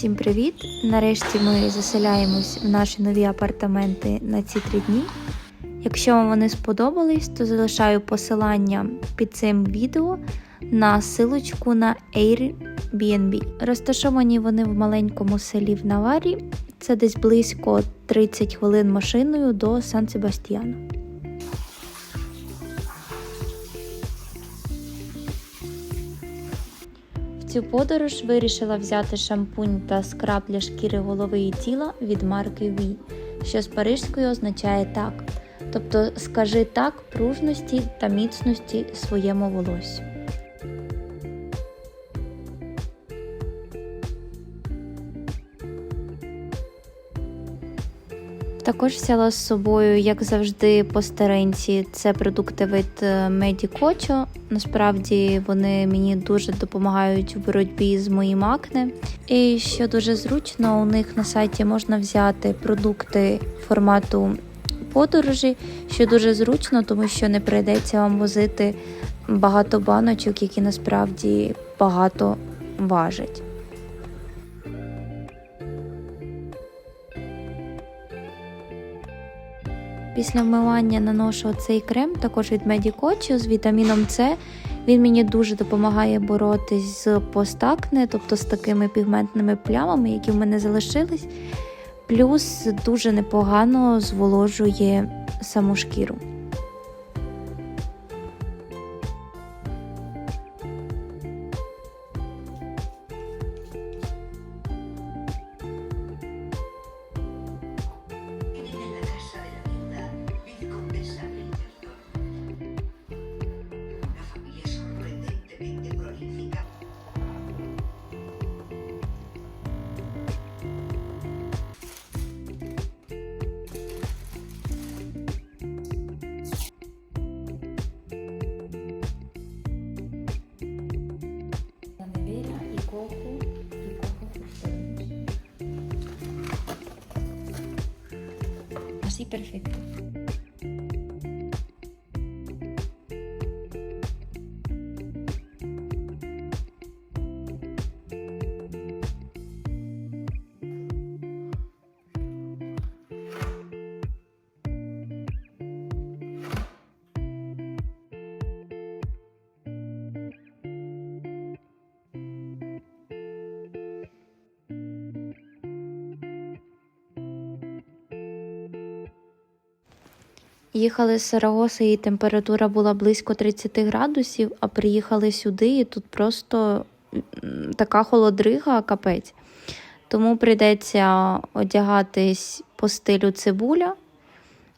Всім привіт! Нарешті ми заселяємось в наші нові апартаменти на ці три дні. Якщо вам вони сподобались, то залишаю посилання під цим відео на силочку на Airbnb. Розташовані вони в маленькому селі в Наварі. Це десь близько 30 хвилин машиною до Сан Себастьяна. Цю подорож вирішила взяти шампунь та скраб для шкіри голови і тіла від марки Ві, що з парижською означає так. Тобто скажи так пружності та міцності своєму волосю. Також взяла з собою, як завжди, по старинці. Це продукти від Медікочо. Насправді вони мені дуже допомагають у боротьбі з моїм акне. І що дуже зручно, у них на сайті можна взяти продукти формату подорожі, що дуже зручно, тому що не прийдеться вам возити багато баночок, які насправді багато важать. Після вмивання наношу цей крем, також від Медікочо з вітаміном С. Він мені дуже допомагає боротись з постакне, тобто з такими пігментними плямами, які в мене залишились. Плюс дуже непогано зволожує саму шкіру. Así perfecto. Їхали з Сарагоси, і температура була близько 30 градусів, а приїхали сюди, і тут просто така холодрига, капець. Тому прийдеться одягатись по стилю цибуля.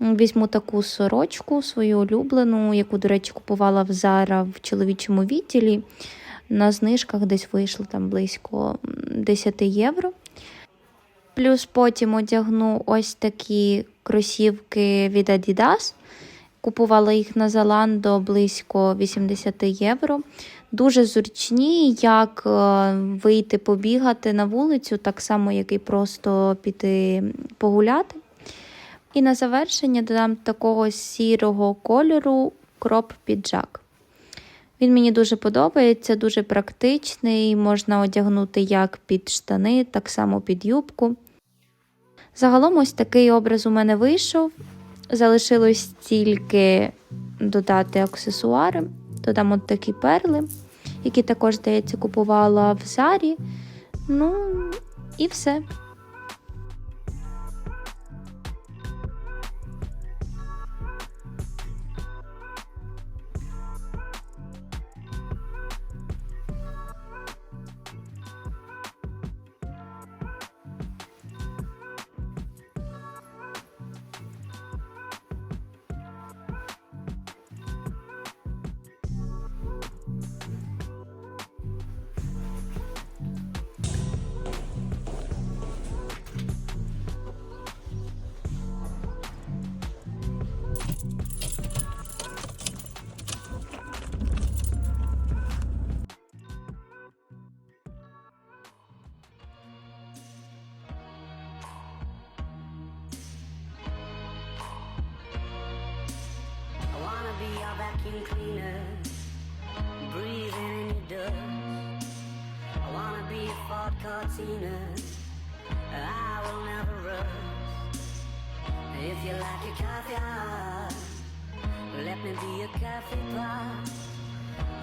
Візьму таку сорочку, свою улюблену, яку, до речі, купувала в Зара в чоловічому відділі. На знижках десь вийшло там близько 10 євро. Плюс потім одягну ось такі кросівки від Adidas. Купувала їх на Zalando близько 80 євро. Дуже зручні, як е, вийти побігати на вулицю, так само, як і просто піти погуляти. І на завершення додам такого сірого кольору кроп-піджак. Він мені дуже подобається, дуже практичний, можна одягнути як під штани, так само під юбку. Загалом ось такий образ у мене вийшов. Залишилось тільки додати аксесуари. Додам от такі перли, які також, здається, купувала в Зарі. Ну, і все. I will never rush. If you like your coffee hot, let me be your coffee pot.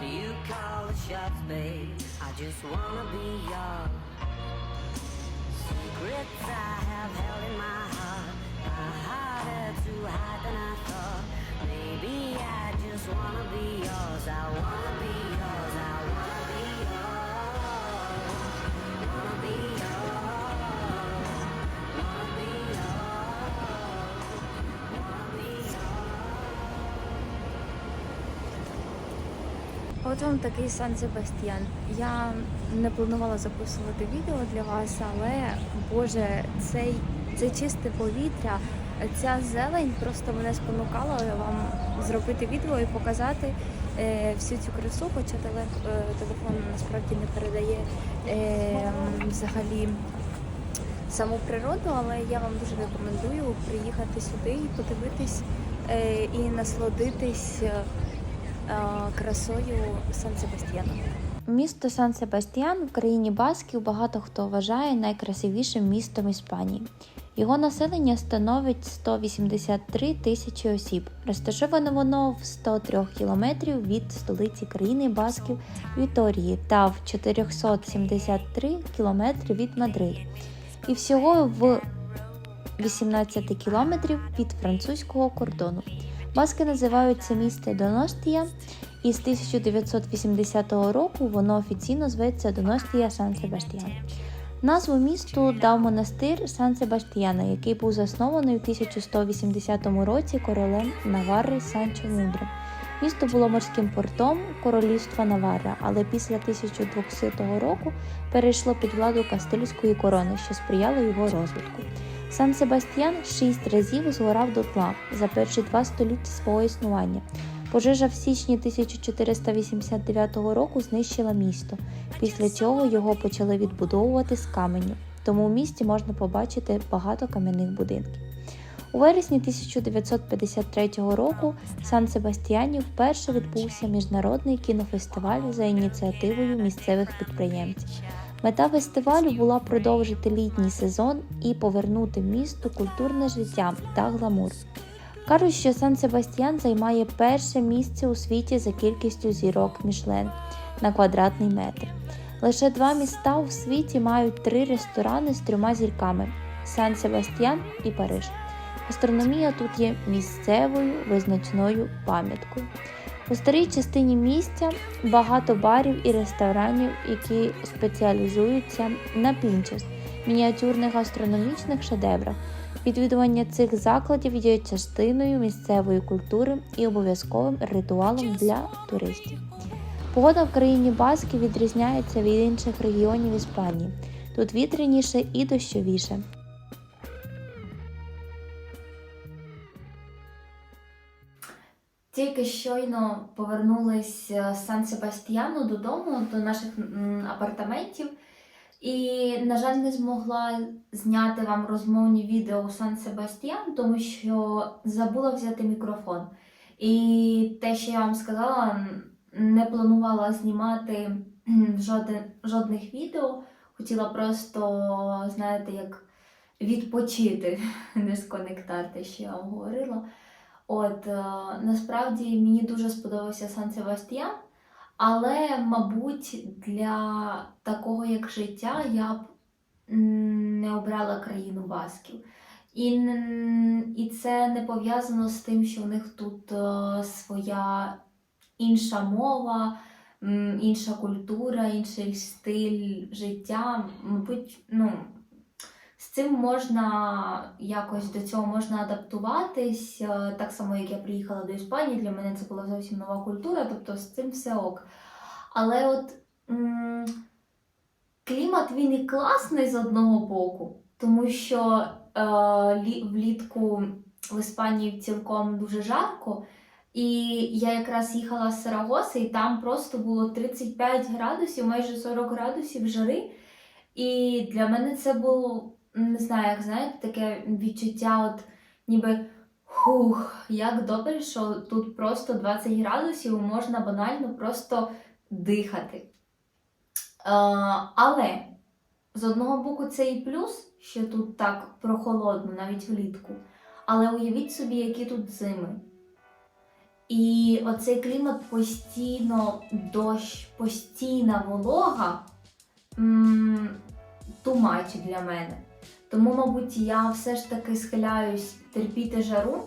You call the shots, babe. I just wanna be yours. Secrets От вам такий Сан Себастьян. Я не планувала записувати відео для вас, але Боже, цей, це чисте повітря, ця зелень просто мене спонукала вам зробити відео і показати е, всю цю красу, хоча теле, е, телефон насправді не передає е, взагалі саму природу, але я вам дуже рекомендую приїхати сюди і подивитись е, і насолодитись е, красою Сан Себастьяна. Місто Сан Себастьян в країні Басків багато хто вважає найкрасивішим містом Іспанії. Його населення становить 183 тисячі осіб. Розташоване воно в 103 кілометрів від столиці країни Басків Віторії та в 473 кілометри від Мадриду. І всього в 18 кілометрів від французького кордону. Баски називають це місто Доностія, і з 1980 року воно офіційно зветься Доностія Сан Себастьян. Назву місту дав монастир Сан Себастьяна, який був заснований у 1180 році королем Наварри Санчо Мудрим. Місто було морським портом королівства Наварра, але після 1200 року перейшло під владу Кастильської корони, що сприяло його розвитку. Сан Себастьян шість разів згорав дотла за перші два століття свого існування. Пожежа в січні 1489 року знищила місто, після чого його почали відбудовувати з каменю, тому в місті можна побачити багато кам'яних будинків. У вересні 1953 року в Сан Себастьяні вперше відбувся міжнародний кінофестиваль за ініціативою місцевих підприємців. Мета фестивалю була продовжити літній сезон і повернути місту культурне життя та гламур. Кажуть, що Сан Себастьян займає перше місце у світі за кількістю зірок Мішлен на квадратний метр. Лише два міста у світі мають три ресторани з трьома зірками Сан Себастьян і Париж. Гастрономія тут є місцевою визначною пам'яткою. У старій частині місця багато барів і ресторанів, які спеціалізуються на пінчес, мініатюрних гастрономічних шедеврах. Відвідування цих закладів є частиною місцевої культури і обов'язковим ритуалом для туристів. Погода в країні Баски відрізняється від інших регіонів Іспанії. Тут вітряніше і дощовіше. Тільки щойно повернулись з Сан Себастьяну додому до наших апартаментів. І, на жаль, не змогла зняти вам розмовні відео у Сан Себастьян, тому що забула взяти мікрофон. І те, що я вам сказала, не планувала знімати жоден, жодних відео. Хотіла просто, знаєте, як відпочити, не сконектар, те, що я вам говорила. От е, насправді мені дуже сподобався Сан Себастьян, але, мабуть, для такого як життя я б не обрала країну басків. І, і це не пов'язано з тим, що в них тут е, своя інша мова, інша культура, інший стиль життя. Мабуть, ну, цим можна якось до цього можна адаптуватись. е, Так само, як я приїхала до Іспанії, для мене це була зовсім нова культура, тобто з цим все ок. Але от м- клімат він і класний з одного боку, тому що е, лі- влітку в Іспанії цілком дуже жарко. І я якраз їхала з Сарагоси, і там просто було 35 градусів, майже 40 градусів жари. І для мене це було, не знаю, як знаєте, таке відчуття, от ніби хух, як добре, що тут просто 20 градусів можна банально просто дихати. Е, але з одного боку, це і плюс, що тут так прохолодно, навіть влітку. Але уявіть собі, які тут зими. І оцей клімат постійно дощ, постійна волога м, тумач для мене. Тому, мабуть, я все ж таки схиляюсь терпіти жару,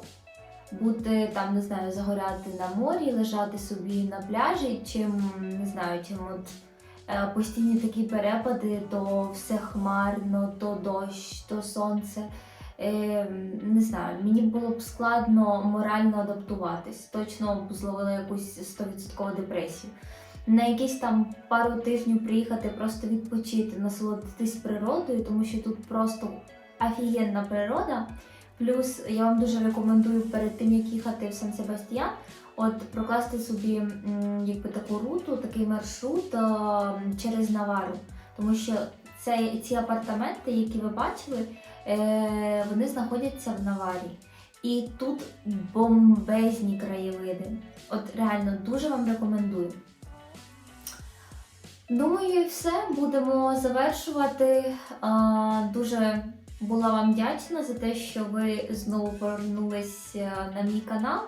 бути там, не знаю, загоряти на морі, лежати собі на пляжі, чим не знаю, чим от е, постійні такі перепади, то все хмарно, то дощ, то сонце. Е, не знаю, мені було б складно морально адаптуватись. Точно б зловила якусь 100% депресію. На якісь там пару тижнів приїхати, просто відпочити, насолодитись природою, тому що тут просто офігенна природа. Плюс я вам дуже рекомендую перед тим, як їхати в Сан Себастьян, от прокласти собі якби таку руту, такий маршрут через Навару. Тому що це, ці апартаменти, які ви бачили, е, вони знаходяться в Наварі. І тут бомбезні краєвиди. От реально дуже вам рекомендую. Думаю, все. Будемо завершувати. Дуже була вам вдячна за те, що ви знову повернулись на мій канал.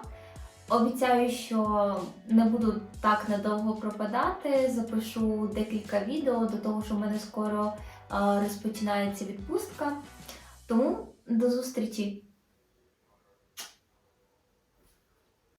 Обіцяю, що не буду так надовго пропадати. Запишу декілька відео до того, що в мене скоро розпочинається відпустка. Тому до зустрічі!